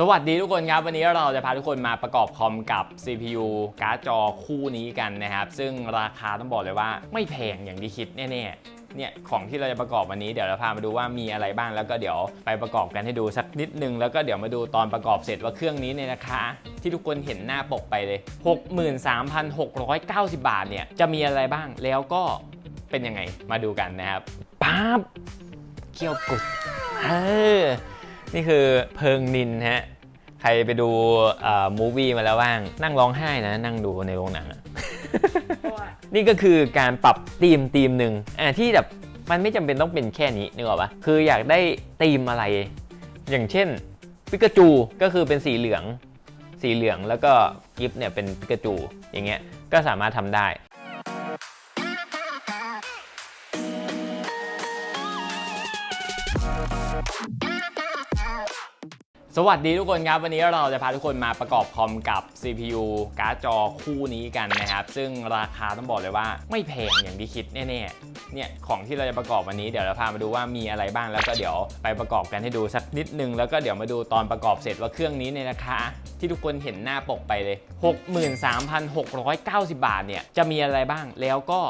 สวัสดีทุกคนครับ วันนี้เราจะพาทุกคนมาประกอบคอมกับ CPU การ์ดจอคู่นี้กันนะครับ ซึ่งราคาต้องบอกเลยว่าไม่แพงอย่างที่คิดแน่ๆเนี่ยของที่เราจะประกอบวันนี้เดี๋ยวเราพามาดูว่ามีอะไรบ้างแล้วก็เดี๋ยวไปประกอบกันให้ดูสักนิดนึง แล้วก็เดี๋ยวมาดูตอนประกอบเสร็จว่าเครื่องนี้เนี่ยนะคะ ที่ทุกคนเห็นหน้าปกไปเลย 63,690 บาทเนี่ยจะมีอะไรบ้างแล้วก็เป็นยังไงมาดูกันนะครับปั๊บเกี่ยวกุดเออ นี่คือเพิงนินฮะ ใครไปดูมูวี่มาแล้วบ้าง นั่งร้องไห้นะ นั่งดูในโรงหนังอะนี่ก็คือการปรับธีมธีมหนึ่งอ่าที่แบบมันไม่จำเป็นต้องเป็นแค่นี้นึกออกปะคืออยากได้ธีมอะไร อย่างเช่นปิกาจูก็คือเป็นสีเหลือง สีเหลืองแล้วก็กิฟเนี่ยเป็นปิกาจูอย่างเงี้ยก็สามารถทำได้ สวัสดีทุกคนครับ วันนี้เราจะพาทุกคนมาประกอบคอมกับ CPU การ์ดจอคู่นี้กันนะครับ ซึ่งราคาต้องบอกเลยว่าไม่แพงอย่างที่คิดแน่ๆเนี่ยของที่เราจะประกอบวันนี้เดี๋ยวเราพามาดูว่ามีอะไรบ้างแล้วก็เดี๋ยวไปประกอบกันให้ดูสักนิดนึง แล้วก็เดี๋ยวมาดูตอนประกอบเสร็จว่าเครื่องนี้เนี่ยนะคะที่ทุกคนเห็นหน้าปกไปเลย 63,690 บาทเนี่ยจะมีอะไรบ้างแล้วก็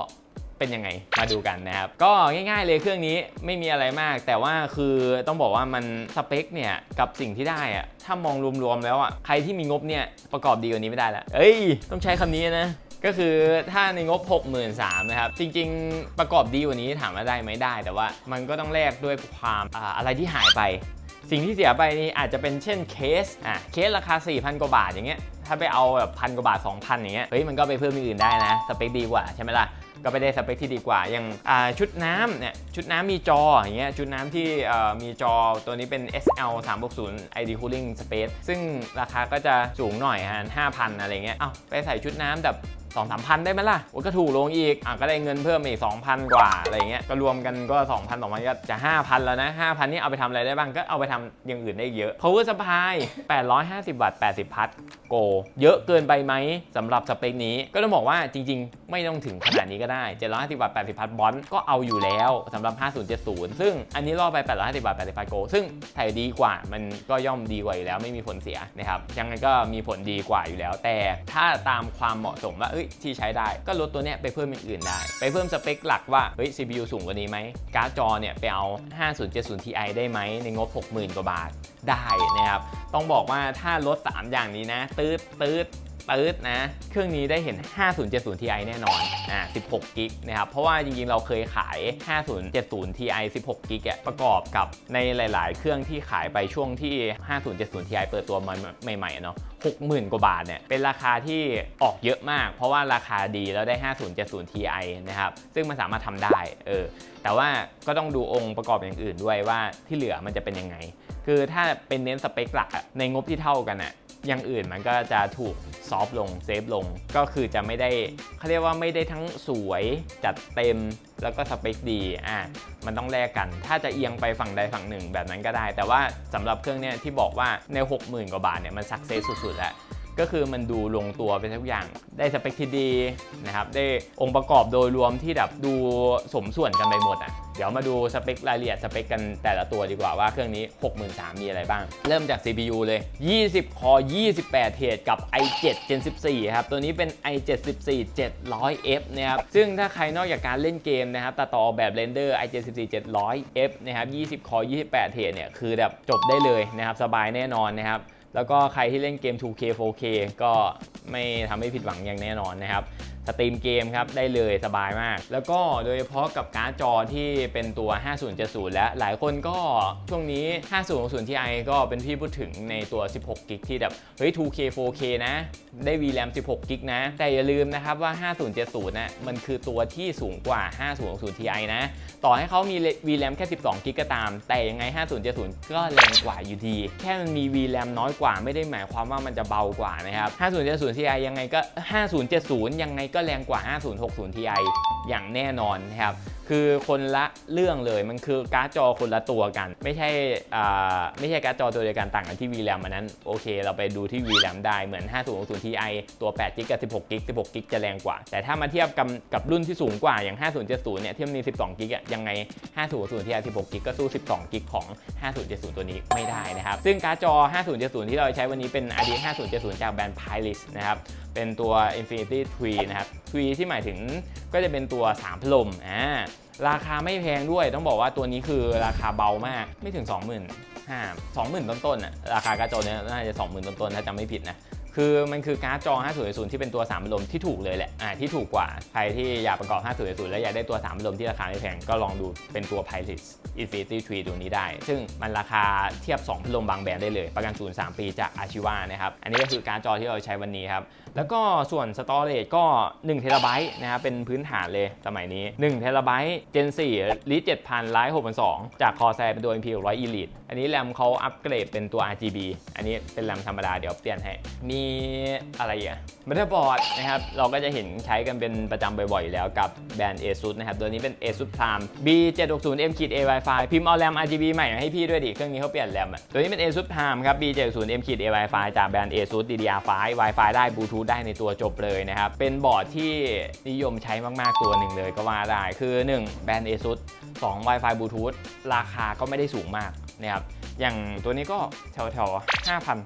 เป็นยังไงมาดูกันนะครับ ก็ง่ายๆเลยเครื่องนี้ไม่มีอะไรมาก แต่ว่าคือต้องบอกว่ามันสเปคเนี่ยกับสิ่งที่ได้อะถ้ามองรวมๆแล้วอะใครที่มีงบเนี่ยประกอบดีกว่านี้ไม่ได้ละเอ้ย ต้องใช้คำนี้นะก็คือถ้าในงบ 63,000นะครับ จริง ๆ ประกอบดีกว่านี้ถามว่าได้ไหมได้ แต่ว่ามันก็ต้องแลกด้วยความอาอะไรที่หายไป สิ่งที่เสียไปนี่อาจจะเป็นเช่นเคสอะเคสราคา 4,000 กว่าบาทอย่างเงี้ยถ้าไปเอาแบบพันกว่าบาท 2,000 อย่างเงี้ยเฮ้ยมันก็ไปเพิ่มอย่างอื่นได้นะ สเปคดีกว่าใช่ไหมล่ะก็ไปได้สเปคที่ดีกว่า อย่างอ่าชุดน้ำเนี่ยชุดน้ำมีจออย่างเงี้ยชุดน้ำที่เอ่อมีจอตัวนี้เป็น SL 360 ID Cooling Space ซึ่งราคาก็จะสูงหน่อยฮะ5,000 อะไรเงี้ยเอาไปใส่ชุดน้ำแบบ สองสามพันได้ไหมล่ะโอ้ก็ถูกลงอีกอะก็ได้เงินเพิ่มอีก 2,000 กว่าอะไรเงี้ยก็รวมกันก็ 2,000 2,000ก็จะ 5,000 แล้วนะ 5,000 นี่เอาไปทำอะไรได้บ้างก็เอาไปทำอย่างอื่นได้เยอะ power supply 850 วัตต์ 80 พัทโก เยอะเกินไปไหมสำหรับสเปคนี้ก็ต้องบอกว่าจริง ๆ ไม่ต้องถึงขนาดนี้ก็ได้ 750 วัตต์ 80 พัทบอลก็เอาอยู่แล้วสำหรับ 5070 ซึ่งอันนี้ล่อไป 850 วัตต์ 80 พัทโก ซึ่งถ่ายดีกว่ามันก็ย่อมดีกว่าอยู่แล้วไม่มีผลเสียนะครับยังไงก็มีผลดีกว่าอยู่แล้ว แต่ถ้าตามความเหมาะสมว่าเอ้ยที่ใช้ได้ ก็ลดตัวเนี้ยไปเพิ่มอย่างอื่นได้ ไปเพิ่มสเปคหลักว่าเฮ้ย CPU สูงกว่านี้ไหมการ์ดจอเนี่ยไปเอา 5070 Ti ได้ไหมในงบ 60,000 กว่าบาทได้นะครับ ต้องบอกว่าถ้าลด 3 อย่างนี้นะตืดตืด ตืดนะ เครื่องนี้ได้เห็น 5070 Ti แน่นอน อ่า 16กิกนะครับ เพราะว่าจริงๆ เราเคยขาย 5070 Ti 16กิกอะประกอบกับในหลายๆ เครื่องที่ขายไปช่วงที่ 5070 Ti เปิดตัวมาใหม่ๆเนาะ60,000 กว่าบาทเนี่ยเป็นราคาที่ออกเยอะมาก เพราะว่าราคาดีแล้วได้ 5070 Ti นะครับ ซึ่งมันสามารถทำได้ เออ แต่ว่าก็ต้องดูองค์ประกอบอย่างอื่นด้วยว่าที่เหลือมันจะเป็นยังไง คือถ้าเป็นเน้นสเปคหลักในงบที่เท่ากันอะ อย่างอื่นมันก็จะถูกซอฟต์ลงเซฟลง ก็คือจะไม่ได้เขาเรียกว่าไม่ได้ทั้งสวยจัดเต็มแล้วก็สเปคดีอะมันต้องแลกกัน ถ้าจะเอียงไปฝั่งใดฝั่งหนึ่งแบบนั้นก็ได้ แต่ว่าสำหรับเครื่องเนี้ยที่บอกว่าใน 60,000 กว่าบาทเนี่ยมันสักเซสสุดๆแล้ว ก็คือมันดูลงตัวเป็นทุกอย่าง ได้สเปคที่ดีนะครับได้องค์ประกอบโดยรวมที่แบบดูสมส่วนกันไปหมดอะเดี๋ยวมาดูสเปครายละเอียดสเปคกันแต่ละตัวดีกว่าว่าเครื่องนี้ 63,000มีอะไรบ้าง เริ่มจาก CPU เลย 20 คอ 28 เทรดกับ i7 Gen 14 ครับ ตัวนี้เป็น i7 14 700F นะครับ ซึ่งถ้าใครนอกจากการเล่นเกมนะครับตัดต่อแบบเรนเดอร์ i7 14 700F นะครับ 20 คอ 28 เทรดเนี่ย คือแบบจบได้เลยนะครับ สบายแน่นอนนะครับ แล้วก็ใครที่เล่นเกม 2K 4K ก็ไม่ทำให้ผิดหวังอย่างแน่นอนนะครับ สตรีมเกมครับได้เลยสบายมาก แล้วก็โดยเฉพาะกับการ์ดจอที่เป็นตัว 5070 และหลายคนก็ช่วงนี้ 5060 Ti ก็เป็นที่พูดถึงในตัว 16กิกที่แบบเฮ้ย 2K 4K นะ ได้ VRAM 16กิกนะ แต่อย่าลืมนะครับว่า 5070 นะ มันคือตัวที่สูงกว่า 5060 Ti นะ ต่อให้เขามี VRAM แค่ 12กิกก็ตาม แต่ยังไง 5070 ก็แรงกว่าอยู่ดี แค่มันมี VRAM น้อยกว่าไม่ได้หมายความว่ามันจะเบากว่านะครับ 5070 Ti ยังไงก็ 5070 ยังไงก็ก็แรงกว่า 5060 Ti อย่างแน่นอนนะครับ คือคนละเรื่องเลยมันคือการ์ดจอคนละตัวกัน ไม่ใช่ไม่ใช่การ์ดจอตัวเดียวกันต่างกันที่ VRAM อันนั้น โอเค เราไปดูที่ VRAM ได้เหมือน 5060 Ti ตัว8 g กับ 16 g 16 g จะแรงกว่า แต่ถ้ามาเทียบกับกับรุ่นที่สูงกว่าอย่าง 5070 เนี่ยที่มันมี 12 g อะยังไง 5060 Ti 16 g ก็สู้ 12 g ของ 5070 ตัวนี้ไม่ได้นะครับ ซึ่งการ์ดจอ 5070 ที่เราใช้วันนี้เป็น RDX 5070 จากแบรนด์ Pylist นะครับ เป็นตัว Infinity Tree นะครับ Tree ที่หมายถึงก็จะเป็นตัว3พัดลมอ่าราคาไม่แพงด้วยต้องบอกว่าตัวนี้คือราคาเบามากไม่ถึง 20,000ห้าสองหมื่นต้นๆอะราคากระโจนเนี่ยน่าจะ20,000ต้นๆถ้าจำไม่ผิดนะ คือมันคือการ์ดจอ 5070ที่เป็นตัว3พัดลมที่ถูกเลยแหละอ่าที่ถูกกว่า ใครที่อยากประกอบ 5070แล้วอยากได้ตัว3พัดลมที่ราคาไม่แพงก็ลองดูเป็นตัว Pilot Infinity Tree ตัวนี้ได้ ซึ่งมันราคาเทียบ2พัดลมบางแบรนด์ได้เลย ประกันศูนย์3ปีจาก Achiva นะครับ อันนี้ก็คือการ์ดจอที่เราใช้วันนี้ครับ แล้วก็ส่วน Storage ก็1เทราไบต์นะครับเป็นพื้นฐานเลยสมัยนี้1เทราไบต์ Gen 4 Ryzen 7000 Ryzen 6002จาก Corsair เป็นตัว MP 600 Elite อันนี้แรมเขาอัปเกรดเป็นตัว RGB อันนี้เป็นแรมธรรมดาเดี๋ยวเปลี่ยนให้ มีอะไรอะ Motherboard นะครับ เราก็จะเห็นใช้กันเป็นประจำบ่อยๆอยู่แล้วกับแบรนด์ ASUS นะครับ ตัวนี้เป็น ASUS Prime B760M A Wi-Fi พิมพ์เอาแรม RGB ใหม่มาให้พี่ด้วยดิ เครื่องนี้เขาเปลี่ยนแรมอะ ตัวนี้เป็น ASUS Prime ครับ B760M A Wi-Fi จากแบรนด์ ASUS DDR5 Wi-Fi ได้ Bluetooth ได้ในตัวจบเลยนะครับ เป็นบอร์ดที่นิยมใช้มากๆตัวหนึ่งเลยก็ว่าได้ คือ 1 แบรนด์ ASUS 2 Wi-Fi Bluetooth ราคาก็ไม่ได้สูงมากนะครับอย่างตัวนี้ก็แถวๆ5,000น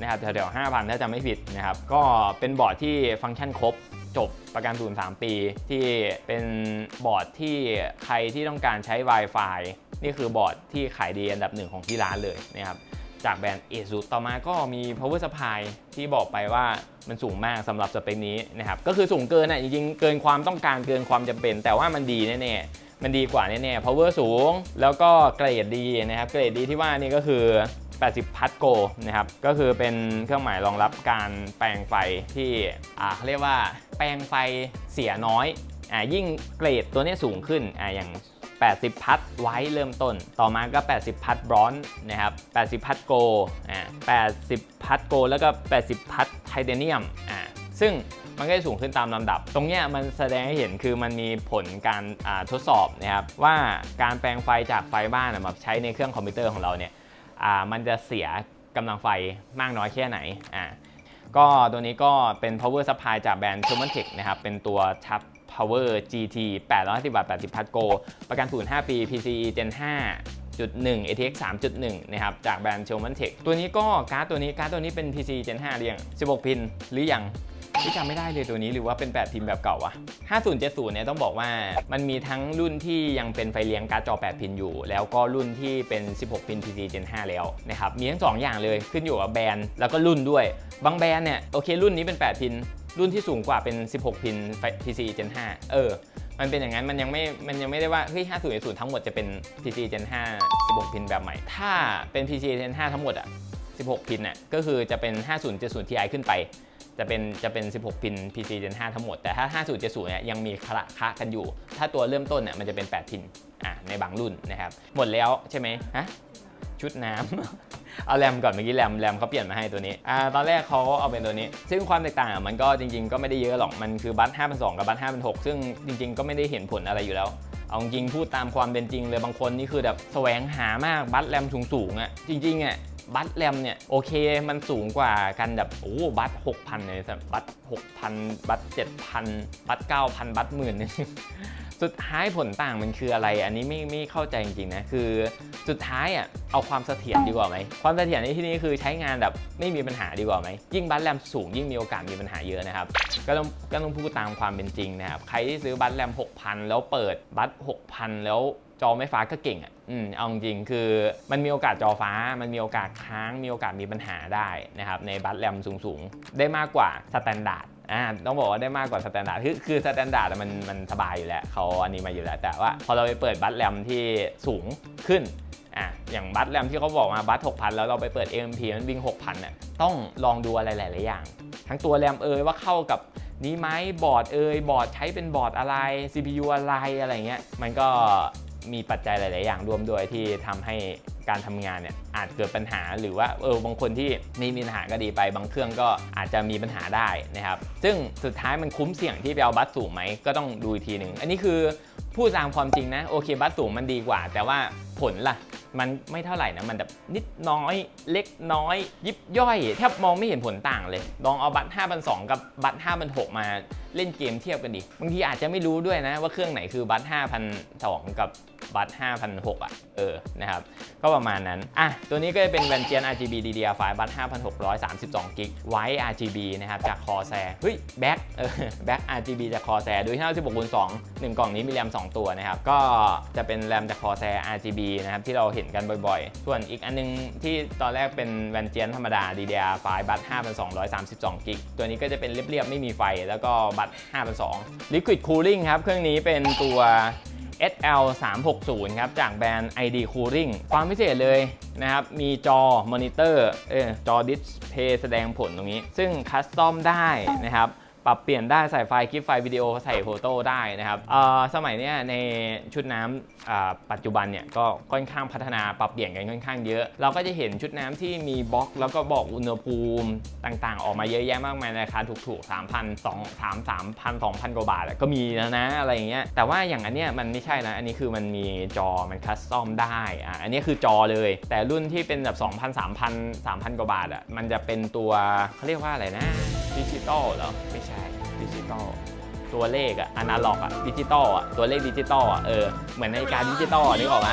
นะครับแถวๆ5,000ถ้าจำไม่ผิดนะครับ ก็เป็นบอร์ดที่ฟังก์ชันครบจบประกันศูนย์3ปี ที่เป็นบอร์ดที่ใครที่ต้องการใช้ Wi-Fi นี่คือบอร์ดที่ขายดีอันดับหนึ่งของที่ร้านเลยนะครับจากแบรนด์ ASUS ต่อมาก็มี power supply ที่บอกไปว่ามันสูงมากสำหรับสเปคนี้นะครับ ก็คือสูงเกินอะจริงๆ เกินความต้องการเกินความจำเป็น แต่ว่ามันดีแน่ๆ มันดีกว่าแน่ๆ power สูง แล้วก็เกรดดีนะครับ เกรดดีที่ว่านี่ก็คือ 80 พัทโกนะครับ ก็คือเป็นเครื่องหมายรองรับการแปลงไฟที่อ่าเขาเรียกว่าแปลงไฟเสียน้อยอ่ายิ่งเกรดตัวนี้สูงขึ้นอ่าอย่าง 80 พัทไว้เริ่มต้น ต่อมาก็ 80 พัทบรอนซ์นะครับ 80 พัทโกอ่า80 พัทโก แล้วก็ 80 พัทไทเทเนียมอ่าซึ่ง มันก็จะสูงขึ้นตามลำดับ ตรงเนี้ยมันแสดงให้เห็นคือมันมีผลการทดสอบนะครับว่าการแปลงไฟจากไฟบ้านมาใช้ในเครื่องคอมพิวเตอร์ของเราเนี่ยมันจะเสียกำลังไฟมากน้อยแค่ไหนอ่าก็ตัวนี้ก็เป็น power supply จากแบรนด์ s u m m o n t e c h นะครับ เป็นตัว Tab Power GT 850วัตต์80พัทโก ประกันศูนย์5ปี PCE Gen 5 1 ATX 3.1 นะครับ จากแบรนด์ s u m m o n t e c h ตัวนี้ก็การ์ดตัวนี้การ์ดตัวนี้เป็น PCE Gen 5 หรือยัง 16 พินหรือยัง ที่จำไม่ได้เลยตัวนี้หรือว่าเป็น 8 พินแบบเก่าวะ5070 เนี่ยต้องบอกว่ามันมีทั้งรุ่นที่ยังเป็นไฟเลี้ยงการ์ดจอ 8 พินอยู่ แล้วก็รุ่นที่เป็น 16 พิน PC Gen 5 แล้วนะครับ มีทั้ง 2 อย่างเลยขึ้นอยู่กับแบรนด์แล้วก็รุ่นด้วย บางแบรนด์เนี่ยโอเครุ่นนี้เป็น 8 พิน รุ่นที่สูงกว่าเป็น 16 พิน PC Gen 5 เออมันเป็นอย่างนั้นมันยังไม่ มันยังไม่ได้ว่าเฮ้ย50ทั้งหมดจะเป็น PC Gen 5 16 พินแบบใหม่ ถ้าเป็น PC Gen 5 ทั้งหมดอะ16 พินอะก็คือจะเป็น 5070 Ti ขึ้นไป จะเป็นจะเป็น 16 พิน PC Gen 5 ทั้งหมด แต่ถ้า 5070 เนี่ยยังมีคละคะกันอยู่ ถ้าตัวเริ่มต้นเนี่ยมันจะเป็น 8 พินอะในบางรุ่นนะครับ หมดแล้วใช่ไหมฮะชุดน้ำเอาแรมก่อนเมื่อกี้แรมแรมเขาเปลี่ยนมาให้ตัวนี้อ่าตอนแรกเขาเอาเป็นตัวนี้ ซึ่งความแตกต่างมันก็จริง ๆ ก็ไม่ได้เยอะหรอก มันคือบัต5,200กับบัต5,600ซึ่งจริง ๆ ก็ไม่ได้เห็นผลอะไรอยู่แล้ว เอาจริงพูดตามความเป็นจริงเลยบางคนนี่คือแบบแสวงหามากบัตแรมสูงๆอะจริงๆอะ บัตแรมเนี่ยโอเคมันสูงกว่ากันแบบโอ้บัต6,000เลยแต่บัต6,000บัต7,000บัต9,000บัตหมื่นสุดท้ายผลต่างมันคืออะไร อันนี้ไม่ไม่เข้าใจจริงๆนะคือสุดท้ายอะเอาความเสถียรดีกว่าไหมความเสถียรในที่นี้คือใช้งานแบบไม่มีปัญหาดีกว่าไหมยิ่งบัตแรมสูงยิ่งมีโอกาสมีปัญหาเยอะนะครับก็ต้องก็ต้องพูดตามความเป็นจริงนะครับใครที่ซื้อบัตแรม 6,000 แล้วเปิดบัต6,000 แล้วจอไม่ฟ้าก็เก่งอะ อืมเอาจริงๆคือมันมีโอกาสจอฟ้า มันมีโอกาสค้าง มีโอกาสมีปัญหาได้นะครับในบัตแรมสูงๆ ได้มากกว่าสแตนดาร์ดอ่าต้องบอกว่าได้มากกว่าสแตนดาร์ดคือคือสแตนดาร์ดมันมันสบายอยู่แล้วเขาอันนี้มาอยู่แล้ว แต่ว่าพอเราไปเปิดบัตแรมที่สูงขึ้นอะอย่างบัตแรมที่เขาบอกมาบัต6,000 แล้วเราไปเปิด AMP มันวิ่ง6,000น่ะต้องลองดูอะไรหลายๆอย่าง ทั้งตัวแรมเอยว่าเข้ากับนี้ไหมบอร์ดเอยบอร์ดใช้เป็นบอร์ดอะไร CPU อะไรอะไรเงี้ยมันก็ มีปัจจัยหลาย ๆ อย่างร่วมด้วยที่ทำให้การทำงานเนี่ยอาจเกิดปัญหาหรือว่าเออบางคนที่ไม่มีปัญหาก็ดีไป บางเครื่องก็อาจจะมีปัญหาได้นะครับ ซึ่งสุดท้ายมันคุ้มเสี่ยงที่ไปเอาบัตสูงไหมก็ต้องดูอีกทีหนึ่งอันนี้คือพูดตามความจริงนะโอเคบัสสูงมันดีกว่า แต่ว่าผลล่ะ มันไม่เท่าไหร่นะมันแบบนิดน้อยเล็กน้อย ยิบย่อยแทบมองไม่เห็นผลต่างเลย ลองเอาบัตร5 0 0กับบัตร5 0 0มาเล่นเกมเทียบกันดิบางทีอาจจะไม่รู้ด้วยนะว่าเครื่องไหนคือบัตร5,002กับบัตร5,006อะ เออ นะครับ ก็ประมาณนั้น อะ ตัวนี้ก็จะเป็นแวนเจียน RGB DDR5 บัตร5,632กิกไว้ RGB นะครับ จาก Corsair เฮ้ย แบ็คเออ แบ็ค RGB จาก Corsair ดูที่16คูณ2 1 กล่องนี้มีแรม 2 ตัวนะครับ ก็จะเป็นแรมจาก Corsair RGB นะครับ ที่เราเห็นกันบ่อยๆ ส่วนอีกอันนึงที่ตอนแรกเป็นแวนเจียนธรรมดา DDR5 บัต5,232กิกตัวนี้ก็จะเป็นเรียบๆ ไม่มีไฟแล้วก็บัต5,200 Liquid Cooling ครับ เครื่องนี้เป็นตัว SL 3 6 0ครับ จากแบรนด์ ID Cooling ความพิเศษเลยนะครับ มีจอมอนิเตอร์เออจอดิสเพย์แสดงผลตรงนี้ ซึ่งคัสตอมได้นะครับ ปรับเปลี่ยนได้ใส่ไฟล์คลิปไฟล์วิดีโอใส่โฟโต้ได้นะครับเอ่อสมัยเนี้ยในชุดน้ำอ่าปัจจุบันเนี่ยก็ค่อนข้างพัฒนาปรับเปลี่ยนกันค่อนข้างเยอะ เราก็จะเห็นชุดน้ำที่มีบล็อก แล้วก็บอกอุณหภูมิต่างๆ ออกมาเยอะแยะมากมายราคาถูกๆ 3 0 0 0 2 3 3 0 0 2,000 กว่าบาทก็มีแล้วนะอะไรอย่างเงี้ยแต่ว่าอย่างอันเนี้ยมันไม่ใช่นะอันนี้คือมันมีจอมันคัสตอมได้อะอันนี้คือจอเลย แต่รุ่นที่เป็นแบบ2,000 3,000 3,000 กว่าบาทอะมันจะเป็นตัวเขาเรียกว่าอะไรนะดิจิตอลเหรอไม่ใช่ ตอลตัวเลขอะอนาล็อกอะดิจิตอลอะตัวเลขดิจิตอลอะเออเหมือนนาฬิกาดิจิตอลนึกออกไหม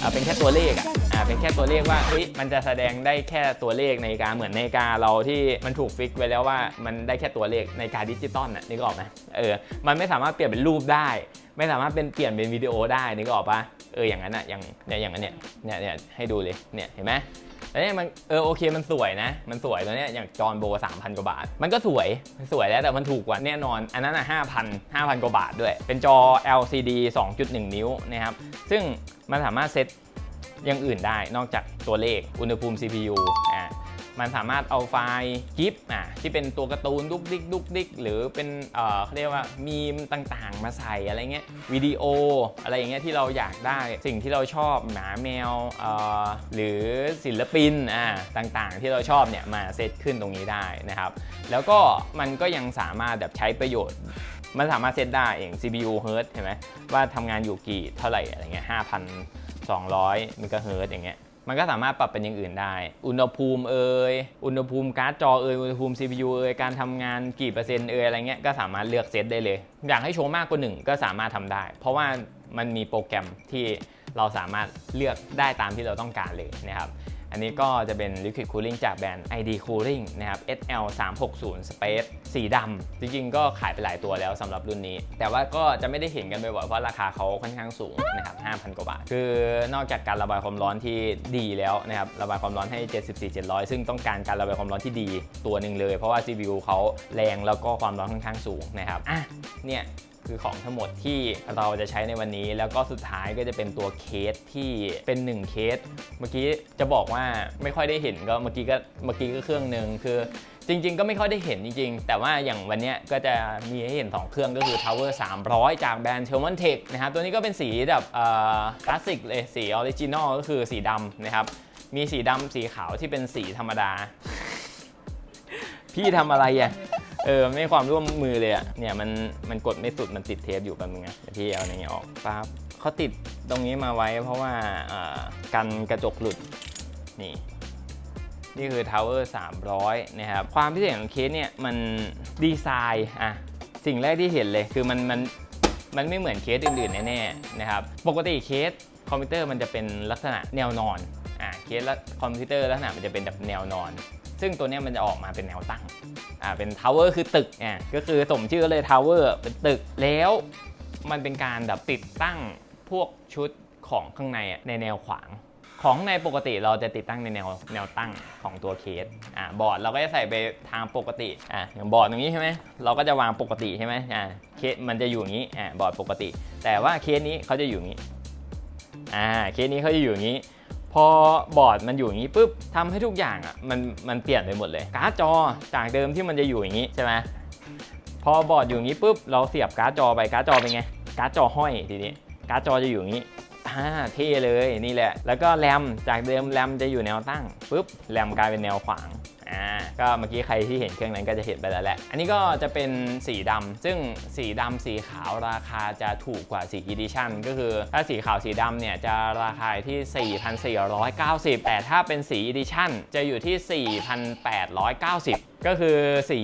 อ่าเป็นแค่ตัวเลขอะอ่าเป็นแค่ตัวเลขว่าเฮ้ยมันจะแสดงได้แค่ตัวเลขในกาเหมือนในกาเราที่มันถูกฟิกไว้แล้วว่ามันได้แค่ตัวเลขในกาดิจิตอลน่ะนึกออกไหมเออมันไม่สามารถเปลี่ยนเป็นรูปได้ ไม่สามารถเป็นเปลี่ยนเป็นวิดีโอได้นึกออกปะเอออย่างนั้นอะอย่างเนี่ยอย่างนั้นเนี่ยเนี่ยเนี่ยให้ดูเลยเนี่ยเห็นไหม แล้วเนี่ยมันเออโอเคมันสวยนะ มันสวยตัวเนี้ยอย่างจอนโบสามพันกว่าบาท มันก็สวยมันสวยแล้วแต่มันถูกกว่าแน่นอน อันนั้นอะห้าพันห้าพันกว่าบาทด้วย เป็นจอ LCD 2.1 นิ้วนะครับ ซึ่งมันสามารถเซตอย่างอื่นได้นอกจากตัวเลขอุณหภูมิ CPU อ่า มันสามารถเอาไฟล์กิฟอะที่เป็นตัวการ์ตูนดุกดิกดุกดิกหรือเป็นเอ่อเขาเรียกว่ามีมต่างๆ มาใส่อะไรเงี้ยวิดีโออะไรอย่างเงี้ยที่เราอยากได้สิ่งที่เราชอบหมาแมวเอ่อหรือศิลปินอ่าต่างๆ ที่เราชอบเนี่ยมาเซตขึ้นตรงนี้ได้นะครับ แล้วก็มันก็ยังสามารถแบบใช้ประโยชน์มันสามารถเซตได้อย่าง CPU Hertz เห็นไหมว่าทำงานอยู่กี่เท่าไหร่อะไรเงี้ย5,200มิกะเฮิร์ตอย่างเงี้ย มันก็สามารถปรับเป็นอย่างอื่นได้ อุณหภูมิเอ่ยอุณหภูมิการ์ดจอเอ่ยอุณหภูมิ CPU เอ่ยการทำงานกี่เปอร์เซ็นต์เอ่ยอะไรเงี้ยก็สามารถเลือกเซตได้เลย อยากให้โชว์มากกว่าหนึ่งก็สามารถทำได้ เพราะว่ามันมีโปรแกรมที่เราสามารถเลือกได้ตามที่เราต้องการเลยนะครับ อันนี้ก็จะเป็น Liquid Cooling จากแบรนด์ ID Cooling นะครับ SL 3 6 0 Space สีดำ จริงๆ ก็ขายไปหลายตัวแล้วสำหรับรุ่นนี้ แต่ว่าก็จะไม่ได้เห็นกันบ่อยๆ เพราะราคาเขาค่อนข้างสูงนะครับ 5,000 กว่าบาท คือนอกจากการระบายความร้อนที่ดีแล้วนะครับ ระบายความร้อนให้ 74 700 ซึ่งต้องการการระบายความร้อนที่ดีตัวหนึ่งเลย เพราะว่า CPU เขาแรงแล้วก็ความร้อนค่อนข้างสูงนะครับ อะ เนี่ย คือของทั้งหมดที่เราจะใช้ในวันนี้ แล้วก็สุดท้ายก็จะเป็นตัวเคสที่เป็น 1 เคส เมื่อกี้จะบอกว่าไม่ค่อยได้เห็นก็เมื่อกี้ก็เมื่อกี้ก็เครื่องหนึ่งคือจริง ๆ ก็ไม่ค่อยได้เห็นจริง ๆ แต่ว่าอย่างวันนี้ก็จะมีให้เห็น 2 เครื่องก็คือ Tower 300 จากแบรนด์ t e l m a n Tech นะครับ ตัวนี้ก็เป็นสีแบบคลาสสิกเลย สีออริจินอลก็คือสีดำนะครับ มีสีดำสีขาวที่เป็นสีธรรมดา พี่ทำอะไรอะ เออไม่ความร่วมมือเลยอะเนี่ยมันมันกดไม่สุดมันติดเทปอยู่แป๊บนึงนะพี่เอาอันนี้ออกปั๊บเขาติดตรงนี้มาไว้เพราะว่าอ่ากันกระจกหลุดนี่นี่คือ Tower 300 นะครับ ความพิเศษของเคสเนี่ย มันดีไซน์อะสิ่งแรกที่เห็นเลยคือมันมันมันไม่เหมือนเคสอื่นๆ แน่ๆ นะครับ ปกติเคสคอมพิวเตอร์มันจะเป็นลักษณะแนวนอนอะเคสละคอมพิวเตอร์ลักษณะมันจะเป็นแบบแนวนอน ซึ่งตัวเนี้ยมันจะออกมาเป็นแนวตั้ง อ่าเป็นทาวเวอร์คือตึกอะก็คือสมชื่อเลยทาวเวอร์เป็นตึกแล้วมันเป็นการแบบติดตั้งพวกชุดของข้างในในแนวขวาง ของในปกติเราจะติดตั้งในแนวแนวตั้งของตัวเคสอ่าบอร์ดเราก็จะใส่ไปทางปกติอ่าอย่างบอร์ดตรงนี้ใช่ไหมเราก็จะวางปกติใช่ไหมอ่าเคสมันจะอยู่อย่างนี้อ่าบอร์ดปกติ แต่ว่าเคสนี้เขาจะอยู่อย่างนี้อ่าเคสนี้เขาจะอยู่อย่างนี้ พอบอร์ดมันอยู่อย่างนี้ปุ๊บทำให้ทุกอย่างอะมันมันเปลี่ยนไปหมดเลยการ์ดจอจากเดิมที่มันจะอยู่อย่างนี้ใช่ไหมพอบอร์ดอยู่อย่างนี้ปุ๊บเราเสียบการ์ดจอไปการ์ดจอเป็นไงการ์ดจอห้อยทีนี้การ์ดจอจะอยู่อย่างนี้อ่าเท่เลยนี่แหละ แล้วก็แรมจากเดิมแรมจะอยู่แนวตั้งปุ๊บแรมกลายเป็นแนวขวาง อ่าก็เมื่อกี้ใครที่เห็นเครื่องนั้นก็จะเห็นไปแล้วแหละ อันนี้ก็จะเป็นสีดำซึ่งสีดำสีขาวราคาจะถูกกว่าสี Edition ก็คือถ้าสีขาวสีดำเนี่ยจะราคาที่ 4,490 แต่ถ้าเป็นสี Edition จะอยู่ที่ 4,890 ก็คือสี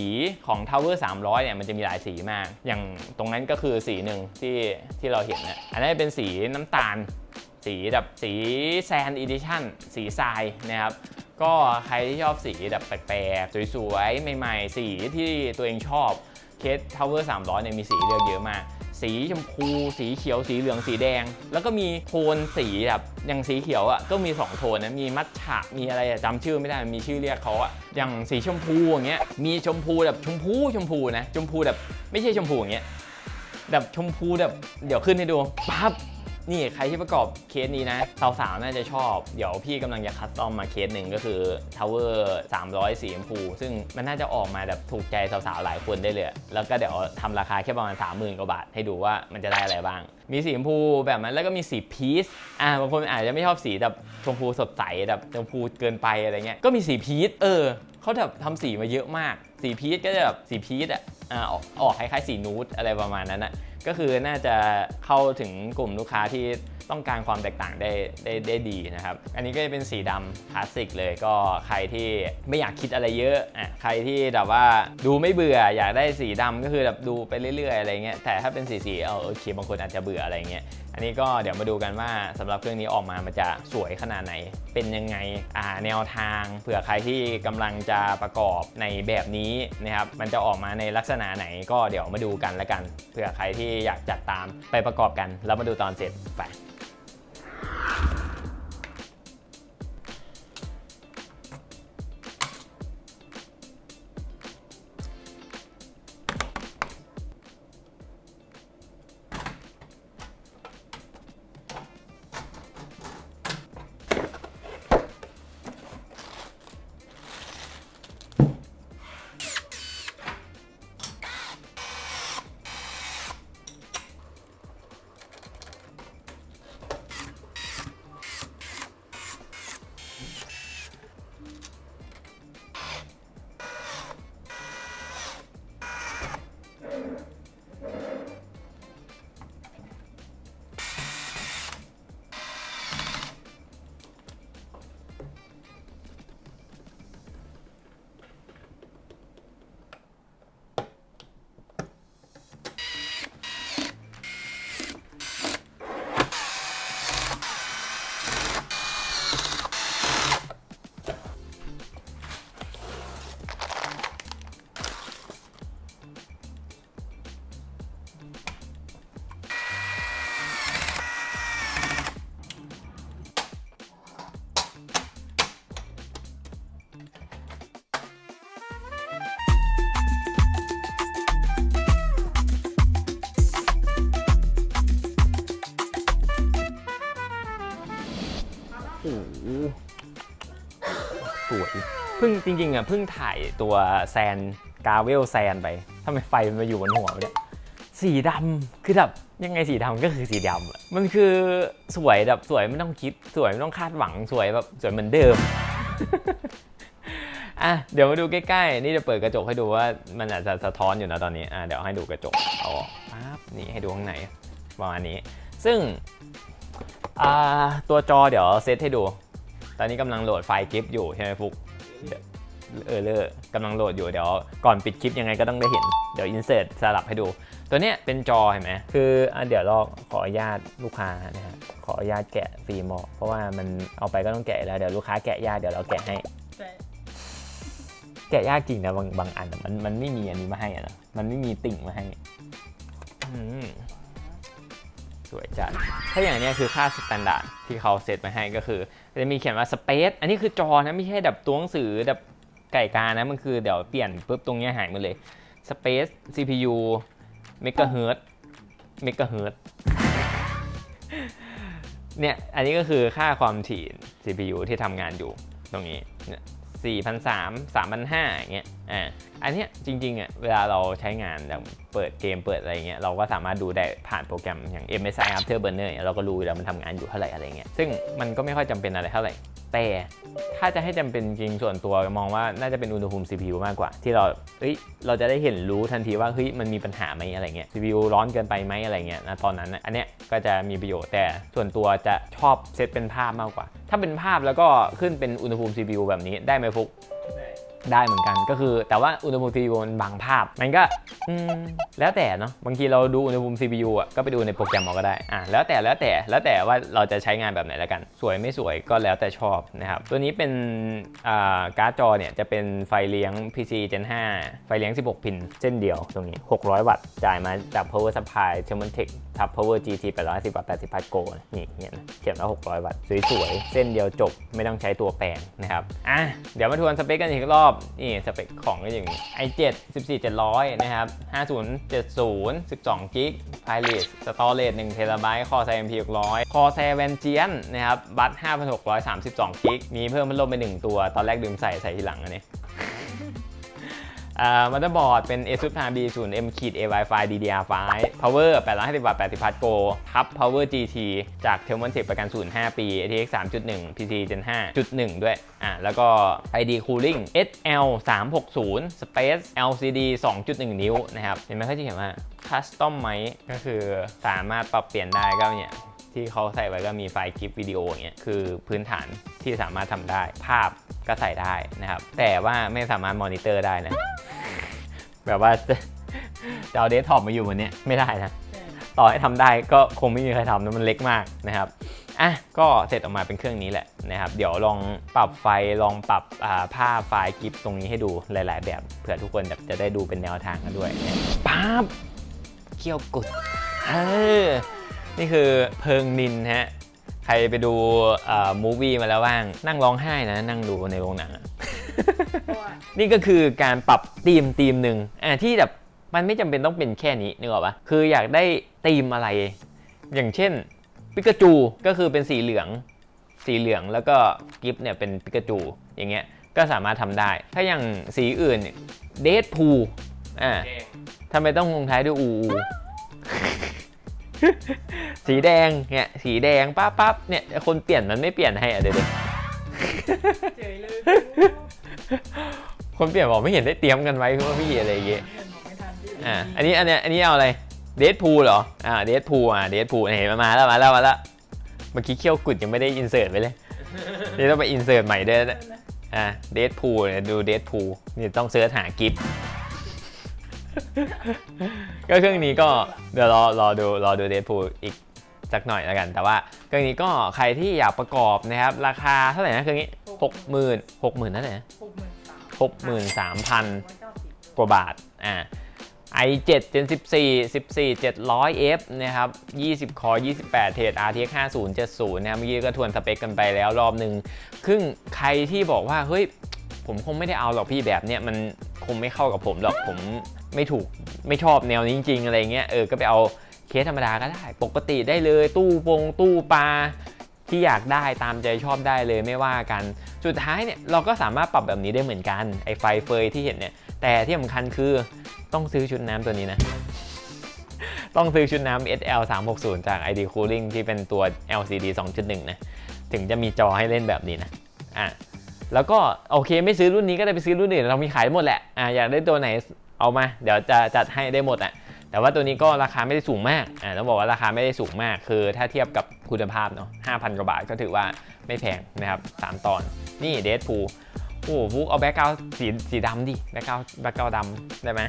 ของ Tower 300 เนี่ยมันจะมีหลายสีมาก อย่างตรงนั้นก็คือสีหนึ่งที่ที่เราเห็นนะอันนั้นเป็นสีน้ำตาล สีแบบสีแซนอีดิชั่นสีทรายนะครับ ก็ใครที่ชอบสีแบบแปลกๆ สวยๆ ใหม่ๆ สีที่ตัวเองชอบเคสทาวเวอร์300เนี่ยมีสีเลือกเยอะมาก สีชมพู สีเขียว สีเหลือง สีแดง แล้วก็มีโทนสีแบบอย่างสีเขียวอะก็มี 2 โทนนะ มีมัทฉะ มีอะไรจำชื่อไม่ได้ มีชื่อเรียกเขาอะ อย่างสีชมพูอย่างเงี้ย มีชมพูแบบชมพูชมพูนะ ชมพูแบบไม่ใช่ชมพูอย่างเงี้ย แบบชมพูแบบเดี๋ยวขึ้นให้ดู ปั๊บ นี่ใครที่ประกอบเคสนี้นะสาวๆน่าจะชอบ เดี๋ยวพี่กำลังจะคัสตอมมาเคสหนึ่งก็คือ Tower 300สีชมพู ซึ่งมันน่าจะออกมาแบบถูกใจสาวๆหลายคนได้เลย แล้วก็เดี๋ยวทำราคาแค่ประมาณ 30,000กว่าบาทให้ดูว่ามันจะได้อะไรบ้าง มีสีชมพูแบบนั้นแล้วก็มีสีพีชอ่าบางคนอาจจะไม่ชอบสีแบบชมพูสดใสแบบชมพูเกินไปอะไรเงี้ยก็มีสีพีชเออเขาแบบทำสีมาเยอะมาก สีพีชก็จะแบบสีพีชอะอ่าออกออกคล้ายๆสีนูดอะไรประมาณนั้นอะ ก็คือน่าจะเข้าถึงกลุ่มลูกค้าที่ต้องการความแตกต่างได้ได้ได้ดีนะครับ อันนี้ก็จะเป็นสีดำคลาสสิกเลยก็ใครที่ไม่อยากคิดอะไรเยอะอะใครที่แบบว่าดูไม่เบื่ออยากได้สีดำก็คือแบบดูไปเรื่อยๆอะไรเงี้ยแต่ถ้าเป็นสีสีเออโอเคบางคนอาจจะเบื่ออะไรเงี้ยอันนี้ก็เดี๋ยวมาดูกันว่าสำหรับเครื่องนี้ออกมามันจะสวยขนาดไหน เป็นยังไงอ่าแนวทาง เผื่อใครที่กำลังจะประกอบในแบบนี้นะครับมันจะออกมาในลักษณะไหนก็เดี๋ยวมาดูกันละกันเผื่อใครที่อยากจัดตามไปประกอบกัน แล้วมาดูตอนเสร็จไป งจริงๆอะเพิ่งถ่ายตัวแซนกาเวลแซนไปทำไมไฟมันมาอยู่บนหัวเนี่ยสีดำคือแบบยังไงสีดำก็คือสีดำอะมันคือสวยแบบสวยไม่ต้องคิดสวยไม่ต้องคาดหวังสวยแบบสวยเหมือนเดิมอะเดี๋ยวมาดูใกล้ๆ นี่จะเปิดกระจกให้ดูว่ามันอาจจะสะท้อนอยู่นะตอนนี้อะเดี๋ยวให้ดูกระจกเอาปั๊บนี่ให้ดูข้างในประมาณนี้ ซึ่งอ่าตัวจอเดี๋ยวเซตให้ดู ตอนนี้กำลังโหลดไฟล์กิฟอยู่ใช่ไหมฟุก เดี๋ยวเออเลอร์กำลังโหลดอยู่เดี๋ยวก่อนปิดคลิปยังไงก็ต้องได้เห็น เดี๋ยวอินเสิร์ตสลับให้ดู ตัวเนี้ยเป็นจอเห็นไหมคืออะเดี๋ยวเราขออนุญาตลูกค้านะฮะขออนุญาตแกะฟิล์มออกเพราะว่ามันเอาไปก็ต้องแกะแล้วเดี๋ยวลูกค้าแกะยากเดี๋ยวเราแกะให้ แกะยากจริงนะบางบางอันอะมันมันไม่มีอันนี้มาให้อะนะมันไม่มีติ่งมาให้อืม สวยจัด ถ้าอย่างนี้คือค่าสแตนดาร์ดที่เขาเซตมาให้ก็คือจะมีเขียนว่าสเปซอันนี้คือจอนะไม่ใช่แบบตัวหนังสือแบบไก่กานะมันคือเดี๋ยวเปลี่ยนปุ๊บตรงนี้หายหมดเลย Space CPU เมกะเฮิร์ตเมกะเฮิร์ตเนี่ย อันนี้ก็คือค่าความถี่ CPU ที่ทำงานอยู่ตรงนี้เนี่ย4,300 3,500อย่างเงี้ย อ่า อันนี้จริงๆอะเวลาเราใช้งานแบบเปิดเกมเปิดอะไรเงี้ยเราก็สามารถดูได้ผ่านโปรแกรมอย่าง MSI Afterburner เนี่ยเราก็รู้อยู่แล้วมันทำงานอยู่เท่าไหร่อะไรเงี้ยซึ่งมันก็ไม่ค่อยจำเป็นอะไรเท่าไหร่แต่ถ้าจะให้จำเป็นจริงส่วนตัวมองว่าน่าจะเป็นอุณหภูมิ CPU มากกว่า ที่เราเอ้ยเราจะได้เห็นรู้ทันทีว่าเฮ้ยมันมีปัญหาไหมอะไรเงี้ย CPU ร้อนเกินไปไหมอะไรเงี้ยนะตอนนั้นอันเนี้ยก็จะมีประโยชน์แต่ส่วนตัวจะชอบเซตเป็นภาพมากกว่า ถ้าเป็นภาพแล้วก็ขึ้นเป็นอุณหภูมิ CPU แบบนี้ได้ไหมฟุก ได้เหมือนกันก็คือแต่ว่าอุณหภูมิ CPU มันบางภาพ มันก็แล้วแต่เนาะบางทีเราดูอุณหภูมิ CPU อะก็ไปดูในโปรแกรมเอาก็ได้อะแล้วแต่แล้วแต่แล้วแต่ว่าเราจะใช้งานแบบไหนแล้วกัน สวยไม่สวยก็แล้วแต่ชอบนะครับตัวนี้เป็นอ่าการ์ดจอเนี่ยจะเป็นไฟเลี้ยง PC Gen 5 ไฟเลี้ยง 16 พิน เส้นเดียวตรงนี้ 600 วัตต์จ่ายมาจาก Power Supply t h e r m o n t e c h ทับ Power GT 810วัตต์80พัทโกนี่เห็นเขียนว่า600 วัตต์สวยๆเส้นเดียวจบไม่ต้องใช้ตัวแปลงนะครับอะเดี๋ยวมาทวนสเปคกันอีกรอบอบนี่สเปคของก็อย่างนี้ i7 14700 นะครับ 5070 12 g b Pilot Storage 1 TB Core i MP 600 Core i Vengeance นะครับ บัต5632 g b มีเพิ่มพัดลมไป 1 ตัว ตอนแรกลืมใส่ใส่ทีหลังอันนี้ มัตเตอร์บอร์ดเป็น ASUS PARB 0 M ขีด A Wi-Fi DDR5 Power 850วัตต์80พัทโกทับ Power GT จาก t e l m o n t e c h ประกันศูนย์5ปี ATX 3.1 PC Gen 5.1 ด้วย อ่าแล้วก็ ID Cooling SL 360 Space LCD 2.1 นิ้วนะครับ เห็นไหมเขาจะเขียนว่า Custom ไหมก็คือสามารถปรับเปลี่ยนได้ก็เนี่ยที่เขาใส่ไว้ก็มีไฟล์คลิปวิดีโออย่างเงี้ยคือพื้นฐานที่สามารถทำได้ภาพ ก็ใส่ได้นะครับ แต่ว่าไม่สามารถมอนิเตอร์ได้นะ แบบว่าจะจะเอาเดสก์ท็อปมาอยู่บนเนี้ยไม่ได้นะ ต่อให้ทำได้ก็คงไม่มีใครทำนะมันเล็กมากนะครับอะก็เสร็จออกมาเป็นเครื่องนี้แหละนะครับเดี๋ยวลองปรับไฟลองปรับอ่าภาพไฟล์กิฟตรงนี้ให้ดูหลาย ๆ แบบเผื่อทุกคนแบบจะได้ดูเป็นแนวทางกันด้วยนะปั๊บเขี้ยวกุดเออนี่คือเพิงนินฮะใค รไปดูมูวี่มาแล้วบ้างนั่งร้องไห้นะ นั่งดูในโรงหนังอะนี่ก็คือการปรับธีมธีมหนึ่งอ่าที่แบบมันไม่จำเป็นต้องเป็นแค่นี้นึกออกปะคืออยากได้ธีมอะไร อย่างเช่นปิกาจูก็คือเป็นสีเหลือง สีเหลืองแล้วก็กิฟเนี่ยเป็นปิกาจูอย่างเงี้ยก็สามารถทำได้ ถ้าอย่างสีอื่นเดทพูอ่าทำไมต้องลงท้ายด้วยอูอู สีแดงเนี่ยสีแดงปั๊บปั๊บเนี่ยคนเปลี่ยนมันไม่เปลี่ยนให้อะเดี๋ยวเฉยเลยคนเปลี่ยนบอกไม่เห็นได้เตรียมกันไว้คือว่าพี่อะไรอย่างเงี้ยอันพี่อ่าอันนี้อันเนี้ยอันนี้เอาอะไรเดทพูเหรออ่าเดทพูอะเดทพูเห็นมามาแล้วมาแล้วมาแล้วเมื่อกี้เคี่ยวกุดยังไม่ได้อินเสิร์ตไปเลยนี่ต้องไปอินเสิร์ตใหม่ด้วยนะอ่าเดทพูเนี่ยดูเดทพูนี่ต้องเสิร์ชหากิฟต์ก็เครื่องนี้ก็เดี๋ยวรอรอดูรอดูเดทพูอีก สักหน่อยแล้วกัน แต่ว่าเครื่องนี้ก็ใครที่อยากประกอบนะครับ ราคาเท่าไหร่นะเครื่องนี้หกหมื่นหกหมื่นนั่นแหละหกหมื่นสามหกหมื่นสามพันร้อยเก้าสิบกว่าบาทอ่า i7 Gen 14 14 700F นะครับ 20 คอ 28 เทรด RTX 5070 นะครับเมื่อกี้ก็ทวนสเปคกันไปแล้วรอบหนึ่งครึ่งใครที่บอกว่า เฮ้ย ผมคงไม่ได้เอาหรอกพี่แบบเนี้ยมันคงไม่เข้ากับผมหรอกผมไม่ถูกไม่ชอบแนวนี้จริงๆ อะไรเงี้ยเออก็ไปเอา เคสธรรมดาก็ได้ ปกติได้เลย ตู้ปงตู้ปลาที่อยากได้ตามใจชอบได้เลยไม่ว่ากัน สุดท้ายเนี่ยเราก็สามารถปรับแบบนี้ได้เหมือนกันไอไฟเฟยที่เห็นเนี่ย แต่ที่สำคัญคือต้องซื้อชุดน้ำตัวนี้นะ ต้องซื้อชุดน้ำ SL 360จาก ID Cooling ที่เป็นตัว LCD 2.1 นะ ถึงจะมีจอให้เล่นแบบนี้นะ อะ แล้วก็โอเคไม่ซื้อรุ่นนี้ก็ได้ไปซื้อรุ่นอื่นเรามีขายหมดแหละ อะอยากได้ตัวไหนเอามา เดี๋ยวจะจัดให้ได้หมดอะ แต่ว่าตัวนี้ก็ราคาไม่ได้สูงมากอ่าต้องบอกว่าราคาไม่ได้สูงมาก คือถ้าเทียบกับคุณภาพเนาะ5,000กว่าบาทก็ถือว่าไม่แพงนะครับ3ตอน นี่เดทพูโอ้โหฟุกเอาแบ็กกราวสีสีดำดิแบ็กกราวแบ็กกราวดำได้ไหม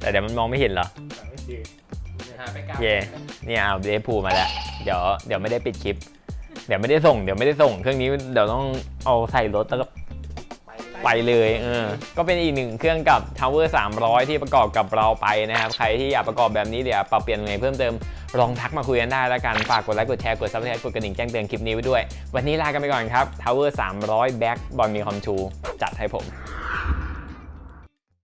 แต่เดี๋ยวมันมองไม่เห็นเหรอโอเคเนี่ยเอาเดทพูมาแล้ว เดี๋ยวเดี๋ยวไม่ได้ปิดคลิป เดี๋ยวไม่ได้ส่ง เดี๋ยวไม่ได้ส่ง เครื่องนี้เดี๋ยวต้องเอาใส่รถแล้วก็ ไปเลยเออก็เป็นอีกหนึ่งเครื่องกับ Tower 300 ที่ประกอบกับเราไปนะครับ ใครที่อยากประกอบแบบนี้เดี๋ยวปรับเปลี่ยนไงเพิ่มเติมลองทักมาคุยกันได้แล้วกัน ฝากกดไลค์กดแชร์กด subscribe กดกระดิ่งแจ้งเตือนคลิปนี้ไว้ด้วย วันนี้ลากันไปก่อนครับ Tower 300 Back บอลมีคอมชูจัดให้ผม